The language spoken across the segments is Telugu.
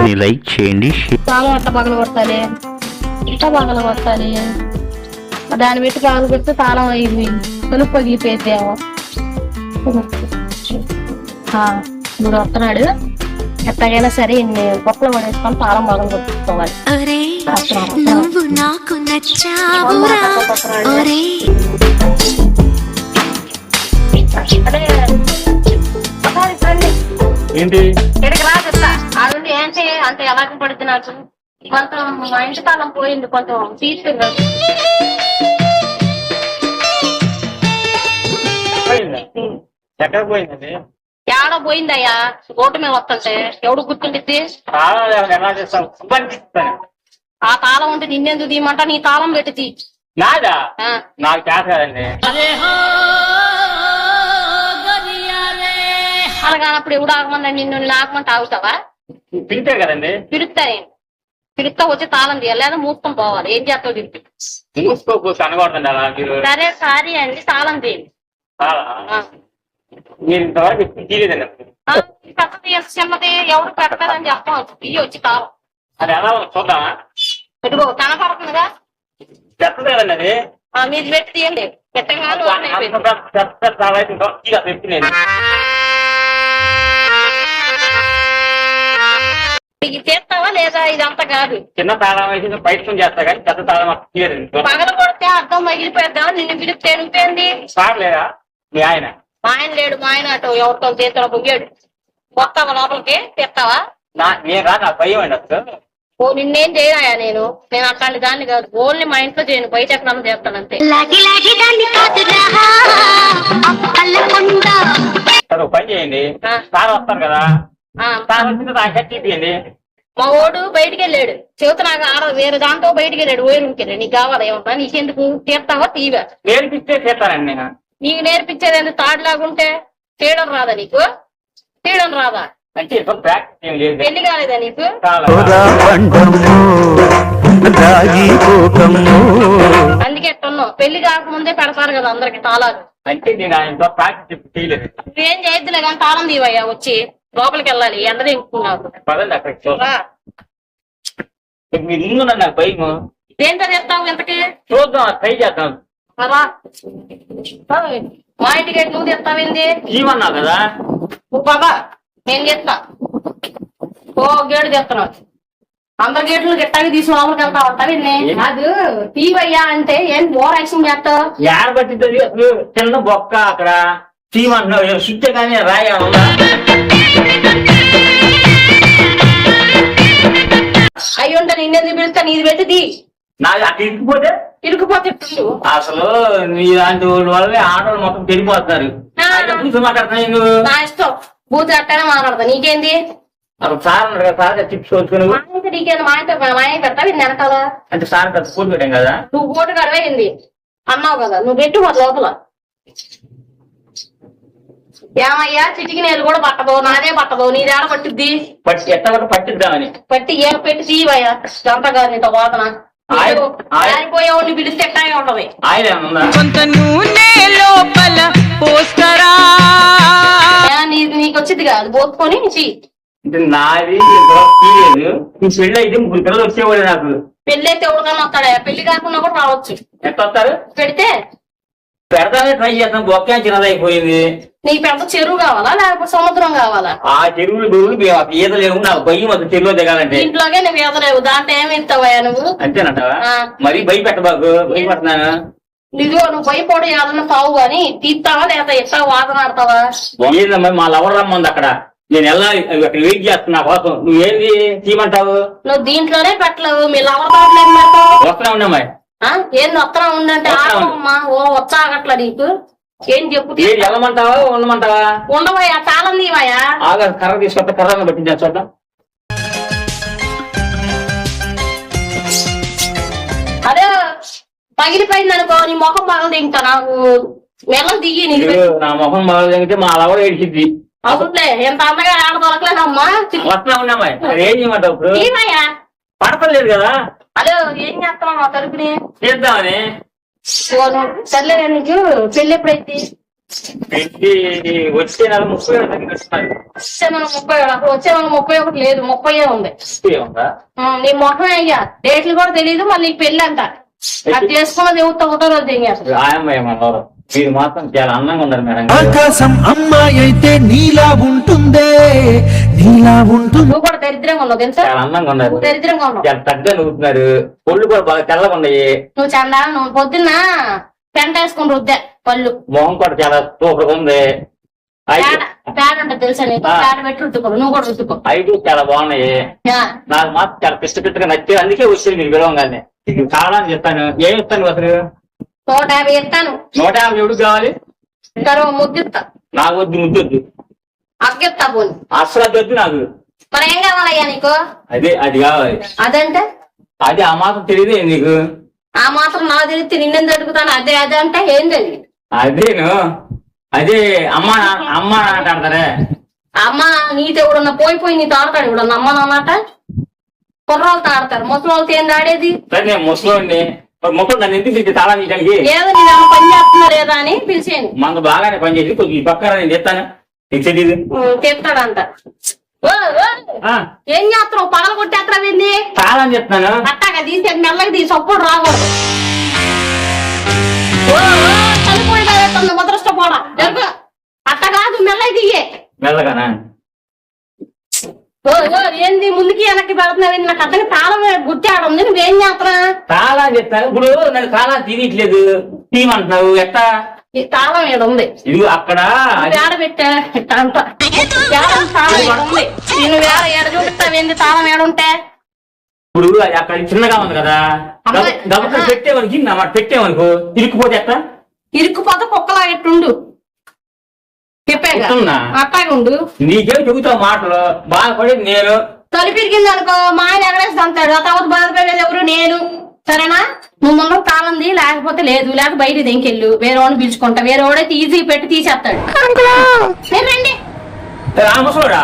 వీడియోని లైక్ చేయండి తాళం ఎట్ట పగల కొట్టాలి ఎట్ట పగల కొట్టాలి దాన్ని పెట్టి పగల కొడితే తాళం అయింది తలుపు పగిలిపోయిద్దేమో ఆ, ఇప్పుడు వస్తున్నాడు. ఎట్టగైనా సరే ఇన్ని గొప్పలు పడేసుకొని తాళం పగల కొట్టుకోవాలి. నువ్వు నాకు నచ్చావురా. ఒరే. ఏంటి? అంటే ఎలాగ పడుతుంది నాకు కొంచెం మా ఇంటి తాళం పోయింది కొంచెం తీసుకురా ఎక్కడ పోయిందండి? ఏడ పోయిందయ్యా? రోడ్డు మీద వస్తుంటే ఎవడు గుర్తుండిద్ది? ఆ తాళం ఉంటే నిన్నెందుకు తీయమంటా? నీ తాళం పెట్టి తీ. నాదా? నాకు చేత కదండి. అలాగనప్పుడు ఎవడు ఆగమన్నా నిన్ను నాగమంటే ఆగుతావా? పిలితే కదండి పిలుస్తా నేను పిలుస్తా వచ్చి తాళం తీయాలి లేదా మూసుకొని పోవాలి ఏం చేస్తావు తిరిగి మూసుకోకపోతే అనకూడదండి అలా మీరు సరే సారీ అండి తాళం తీయండి తాళా? మీరు ఇంతవరకు ఎప్పుడు తీయలేదండి అసలు. ఆ, ఈ పెద్దది చిన్నది ఎవరు పెట్టలేదని చెప్పవచ్చు తీయ వచ్చి తాళం అది ఎలా ఉందో చూద్దామా ఇదిగో కనపడుతుందిగా కదండి అది ఆ, మీది పెట్టి తీయండి పెట్టగానే అంత తాళం అయితే నేను ఇది చేస్తావా లేదా ఇదంతా కాదు? చిన్న తాళం బయట నుంచి చేస్తా కానీ పెద్ద తాళం పగల కొడితే అర్థం పగిలిపోద్దాం నిన్ను పిలిస్తే నువ్వేంది సార్ లేదా మీ ఆయన. మా ఆయన లేడు మా ఆయన అటు ఎవరితో చేతిలో పొంగాడు. వస్తావా లోపలికి? తెస్తావా? నా నేను రా నాకు భయం అండి అసలు. ఓ నిన్నేం చేయరాయా నేను? నేను అట్లాంటి దాన్ని కాదు. ఓన్లీ మా ఇంట్లో చేయను బయట ఎక్కడన్నా చేస్తాను అంతే. పని చేయండి. సార్ వస్తారు కదా. నాకు మా ఓడు బయటికి వెళ్ళాడు. చెబుతా నాకు ఆడ వేరే దాంతో బయటికి వెళ్ళాడు. ఓయి వెళ్ళాడు నీకు కావాలా ఏమన్నా నీకెందుకు? తీస్తావా తీవా? నేర్పిస్తే చేస్తానండి నేను. నీకు నేర్పించేది ఎందుకు తాడులాగుంటే తీయడం రాదా నీకు? తీయడం రాదా? అంటే ఏం పెళ్ళి కాలేదా నీకు? అందుకే ఎట్టున్నావు పెళ్ళి కాకముందే పెడతారు కదా అందరికి తాళాలు. అంటే నేను ప్రాక్టీస్ ఇప్పుడు చేయలేదు. నువ్వేం చేయొద్దులే కానీ తాళం తీవయ్యా వచ్చి. లోపలికి వెళ్ళాలి ఎండ దింపుకున్నావు పదండి అక్కడికి చూద్దాం. రా. మీరు ముందు నాకు భయం దేంతో తెస్తావు ఇంతకి? చూద్దాం ట్రై చేద్దాం. మా ఇంటికి ఎటు నువ్వు తెస్తావేంది ఇవన్నావు కదా? పదా. నేను తెస్తా. ఓ గేడు తెస్తున్నావు. అందరు గేట్లు గిట్టాకి తీసి లోపలికి వెళ్తా ఉంటావు ఇన్ని కాదు తీవయ్యా అంటే ఏం ఓవర్ యాక్షన్ చేస్తావు యాడ పట్టింది అసలు చిన్న బొక్క అక్కడ. తీయమంటున్నావు కానీ రాయ ఉందా అయ్యి ఉంటే నిన్నెందుకు పిలుస్తా? నీది పెట్టి తీ. నాకు అక్కడ ఇరికిపోతే ఇరుకుపోతే ఇట్లు. అసలు నీ లాంటి వాళ్ళ వల్లే ఆటోలు మొత్తం పెరిగిపోతున్నారు. కూర్చొని మాట్లాడుతున్నా నా ఇష్టం. బూత్ అట్టనే మాట్లాడతా. నీకేంది? సార్ సార్ చిప్స్ వచ్చుకుని మా నీకేంది? మా మా ఆయన పెడతా ఇది వెనకాల. అంటే సార్ పెద్ద పెట్టాం కదా. నువ్వు ఓటు గడవైంది అన్నావు కదా నువ్వు పెట్టు మరి లోపల. ఏమయ్యా? చిటికి నేను కూడా పట్టదు నాదే పట్టదు నీదేడ పట్టుద్ది? పట్టి ఎట్ట కూడా పట్టిద్దామని పట్టి ఏం పెట్టి తీవయ్యా గంట కాదు నీతో ఆయన- ఆరిపోయేవాడిని పిలిస్తే ఎట్టాగే ఉంటది? కొంత నూనె లోపల పోస్తారా? ఏ, నీ- నీకు వచ్చింది కాదు పోసుకొని చీ. అంటే నాది ఇంతవరకు తీయలేదు ఈ పెళ్ళి అయితే ముగ్గురు పిల్లలు వచ్చేవాడు నాకు. పెళ్ళైతే ఎవరికన్నా వస్తాడా? పెళ్ళి కాకుండా కూడా రావచ్చు. ఎంత వస్తారు? పెడితే పెడతానే ట్రై చేస్తాం బొక్క చిన్నదైపోయింది నీకు పెద్ద చెరువు కావాలా? లేకపోతే సముద్రం కావాలా? ఆ చెరువులు గొరువులు ఈత లేవు నాకు భయం అది చెరువులో దిగాలంటే. ఇంట్లోకే నువ్వు ఎదలేవు దాంట్లో ఏమి ఇస్తావయ్యా నువ్వు? అంతేనంటావా. మరీ భయపెట్టబాకు భయపడుతున్నాను నిజో నువ్వు భయపడు ఏదన్నా తావు గాని తీస్తావా లేదా ఎట్లా వాదన ఆడతావా? ఏందమ్మా మా లవర్ రమ్మంది అక్కడ. నేను వెళ్ళాలి అక్కడ వెయిట్ చేస్తున్నా కోసం నువ్వేంది? తీయమంటావు? నువ్వు దీంట్లోనే పెట్టలేవు. మీ లవర్ దాంట్లో ఏం ఏంది ఉండంటే వస్త్రం. ఆగమ్మా ఓ వచ్చాగట్లా నీకు. ఏం చెప్పు? వెళ్ళమంటావా ఉండమంటావా? ఉండవయ్యా తాళం తీవయ్యా ఆగా కర్ర తీసుకొస్తా కర్రగా పెట్టించా చూద్దాం. అదే పగిలిపోయింది అనుకో నీ ముఖం పగలు దిగుతా నాకు మెల్ల దిగి నీకు నా మొహం మొదలు తగ్గితే మా లవర్ ఏడిచిద్ది. అవునులే ఎంత అందగా ఆడ దొరకలేదమ్మా వస్తున్నా ఉన్నామా ఏం చేయమంటావు పడతలేదు కదా. అదే ఏం చేస్తావు మా తరపుని చేద్దామని. సర్లే నీకు పెళ్ళి ఎప్పుడైతే పెళ్ళి వచ్చే నెల ముప్పై. వచ్చే మన ముప్పై వచ్చే మన ముప్పై ఒకటి లేదు ముప్పై ఉంది? నీ మొహం అయ్యా డేట్లు కూడా తెలియదు మళ్ళీ నీకు పెళ్ళి అంట. అది చేసుకున్నది ఎవరితో ఒకటో రోజు ఆయమ్మ ఏమన్నారు? మీరు మాత్రం చాలా అందంగా ఉన్నారు మేడం. ఆకాశం అమ్మాయి అయితే నీలా ఉంటుందే. నీలా ఉంటుంది. నువ్వు కూడా దరిద్రంగా ఉన్నావు తెలుసా? చాలా అందంగా ఉన్నారు నువ్వు దరిద్రంగా ఉన్నావు. చాలా తగ్గ నవ్వుతున్నారు. ఒళ్ళు కూడా బాగా తెల్లగా ఉన్నాయి. నువ్వు చందా నువ్వు పొద్దున్న పెంట వేసుకుని రుద్దా పళ్ళు. మొహం కూడా చాలా సూపర్ ఉంది. ఉంటుంది తెలుసా నీకు? ఆ. పేడ పెట్టి రుద్దుకో నువ్వు కూడా రుద్దుకో. ఐదు చాలా బాగున్నాయి. నాకు మాత్రం చాలా పిష్ట పిష్టగా నచ్చి అందుకే వచ్చింది మీరు పిలవంగానే. ఇది కావాలని చెప్తాను. ఏం ఇస్తాను అసలు? నూట యాభై ఇస్తాను నూట యాభై ఎవడు కావాలి? కరువు ముద్దిస్తా నాకు వద్దు ముద్దొద్దు. అగ్గెత్తా పోని. అసలు వద్దు నాకు. మరి ఏం కావాలయ్యా నీకు? అదే అది కావాలి. అదంటే? అది ఆ మాత్రం తెలియదే నీకు. ఆ మాత్రం నాకు తెలిస్తే నిన్నెందుకు అడుగుతాను? అదే అదే అంటే ఏం తెలియదు. అదేను? అదే అమ్మ నా- అమ్మ ఆడతారే. అమ్మ నీతో ఎవడన్నా పోయి పోయి నీతో ఆడతాడు ఎవడన్నా? అమ్మ నాన్నట కుర్రాళ్ళతో ఆడతారు. ముసలి వాళ్ళతో ఏంది ఆడేది? సరే నేను ముసలోడిని. పని లేదా అని పిలిచేయండి. మనకు బాగానే పనిచేసి కొంచెం ఈ పక్కన నేను ఓ, ఓ, ఆ, ఏం చేస్తున్నావు? పగల కొట్టేస్తావు ఏంది? తాళం చెప్తాను అట్టాగా తీసి మెల్లగా తీసి అప్పుడు రాకూడదు. చనిపోయింది ముద్రష్టపోడా అట్ట కాదు మెల్లగా తీయే. మెల్లగానా? ఏంది? ముందుకి వెనక్కి పెడుతున్నావు ఏంది? నాకు అతనికి తాళం గుర్తాడు ఉంది నువ్వేం చేస్తున్నా? తాళం చెప్తాను ఇప్పుడు నన్ను తాళం తీయట్లేదు. తీయమంటున్నావు. ఎట్టా? ఈ తాళం ఏడు ఉంది. ఇది అక్కడ. వేడ పెట్టా? ఏడ తాళం ఉంది. నేను వేడ ఏడ చూపిస్తావేంది తాళం ఏడుంటే ఇప్పుడు అది అక్కడ చిన్నగా ఉంది కదా. ఆ. పెట్టేవనుకి పెట్టేవనుకో ఇరుక్కుపోతే ఎట్టా? ఇరుక్కుపోతే కుక్కలా ఎట్టుండు? ఎట్టున్నా? అట్టాగా ఉండు నీకేం చెబుతావు మాటలు బాధపడేది నేను. తొలి పిరిగింది అనుకో మా ఆయన ఎగరేసి అంటాడు ఆ తర్వాత బాధపడేది ఎవరు? నేను. సరేనా? నువ్వు ముందు తాళంది లేకపోతే లేదు. లేక బయట దెంకెళ్ళు. వేరే వాడిని పిలుచుకుంటా. వేరే వాడైతే ఈజీ పెట్టి తీసేస్తాడు. రండి. ఆ ముసలోడా?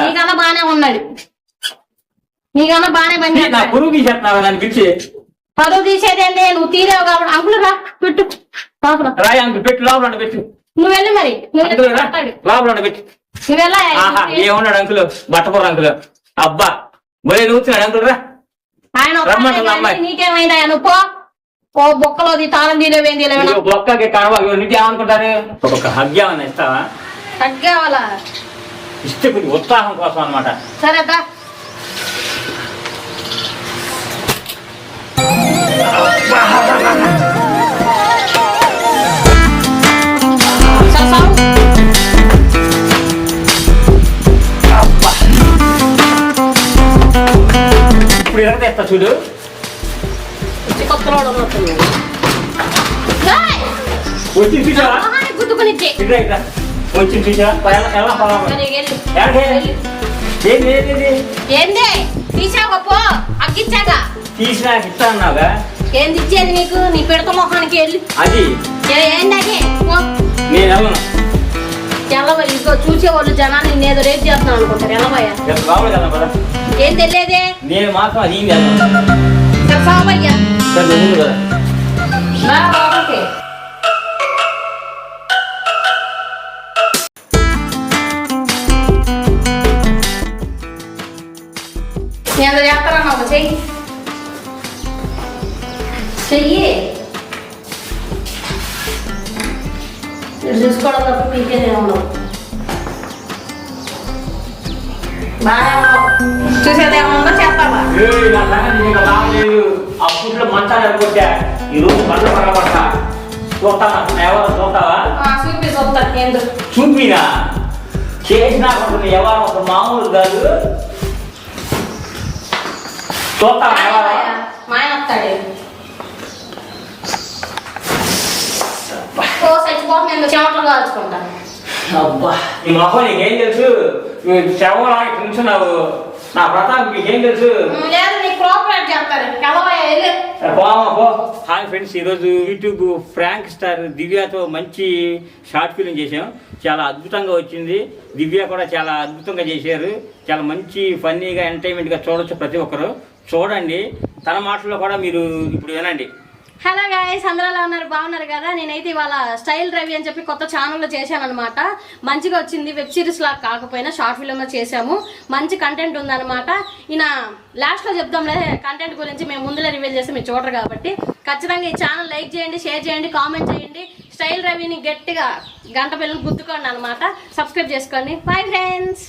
నీకన్నా బానే ఉన్నాడు. నీకన్నా బానే పని నా. పురుగు తీసేస్తున్నావు దాన్ని పిలిచి? పరువు తీసేదేంటి నువ్వు తీరేవు కాబట్టి అంకులు రా పెట్టు. రాయి అంకు పెట్టు లోపల పెట్టు. నువ్వు వెళ్ళి మరి. అంకులు. లోపల పెట్టు ఏమన్నాడు బట్టపూర అంకులు. అబ్బా భలే నూతున్నాడు అంకులు రా. ఆయన నీకేమైందా? నువ్వు పో. ఓ బొక్కలోది తాళం ఇదిగో బొక్కకి నీటి ఏమనుకుంటారు? ఒక హగ్యామని ఇస్తావా? ఇస్తే ఉత్సాహం కోసం అనమాట సరే దా. తెస్తా చూడు. పిచ్చి కొత్తలోడు ఉన్నట్టుంది. ఏయ్! వచ్చి చూసావా మొహానికి గుద్దుకునిచ్చి. ఇట్లా ఇట్లా వచ్చి చూసావా ఎలా ఎలా పొలం మరి వెళ్ళు. ఏంటి? వెళ్ళు. ఏంది తీసావా? పో. అగ్గిచ్చాగా. ఇస్తా అన్నావుగా ఏంది ఇచ్చేది నీకు? నీ పిడత మొహానికి వెళ్ళి. అది. ఏంది అది. నేను వెళ్ళను. చూసేవాళ్ళు జనాలు నిన్ను ఏదో రేపు చేస్తున్నాను అనుకుంటారు ఎల్లవయ్యా వెళ్దాం కదా ఏం తెలియదే? నేను మాత్రం అది సావయ్యా సరే ముందు కదా. రా లోపలికి. ఎంత చేస్తారా నాకు చెయ్యి. చెయ్యి. చూసుకోవడం తప్ప పీకేనే ఉండవు చూసేదేమన్నా చేస్తావా అప్పట్లో మంచాలు అనుకుంటా ఈ రోజు పంట పడబడతా చూస్తావా ఎవరు చూస్తావా? చూపి చూస్తా ఏందో. చూపినా? చేసిన ఎవరు ఒక మామూలు కాదు. చూస్తావా ఎవరు? మా ఆయన వస్తాడే ఓ చచ్చిపోతే నేను చెమటలు కాల్చుకుంటా. అబ్బా ఈ మొహం నీకేం తెలుసు? నా ప్రతాప్ నీకేం తెలుసు? లేదు నీకు కోఆపరేట్ చేస్తారు కలవయ్య వెళ్ళి. పోమా పో హాయ్ ఫ్రెండ్స్ ఈరోజు యూట్యూబ్ ఫ్రాంక్ స్టార్ దివ్యతో మంచి షార్ట్ ఫిల్మ్ చేసాం చాలా అద్భుతంగా వచ్చింది. దివ్య కూడా చాలా అద్భుతంగా చేశారు. చాలా మంచి ఫన్నీగా ఎంటర్టైన్మెంట్గా చూడొచ్చు ప్రతి ఒక్కరు. చూడండి. తన మాటల్లో కూడా మీరు ఇప్పుడు వినండి. హలో గాయస్ అందరూ ఎలా ఉన్నారు? బాగున్నారు కదా? నేనైతే ఇవాళ స్టైల్ రవి అని చెప్పి కొత్త ఛానల్లో చేశాను అనమాట మంచిగా వచ్చింది వెబ్ సిరీస్ లాగా కాకపోయినా షార్ట్ ఫిల్మ్లో చేసాము మంచి కంటెంట్ ఉందన్నమాట. ఈయన లాస్ట్లో చెప్దాంలే కంటెంట్ గురించి మేము ముందులే రివీల్ చేస్తే మీరు చూడరు కాబట్టి. ఖచ్చితంగా ఈ ఛానల్ లైక్ చేయండి షేర్ చేయండి కామెంట్ చేయండి. స్టైల్ రవిని గట్టిగా గంట పిల్లలు గుద్దుకోండి అనమాట సబ్స్క్రైబ్ చేసుకోండి. Bye friends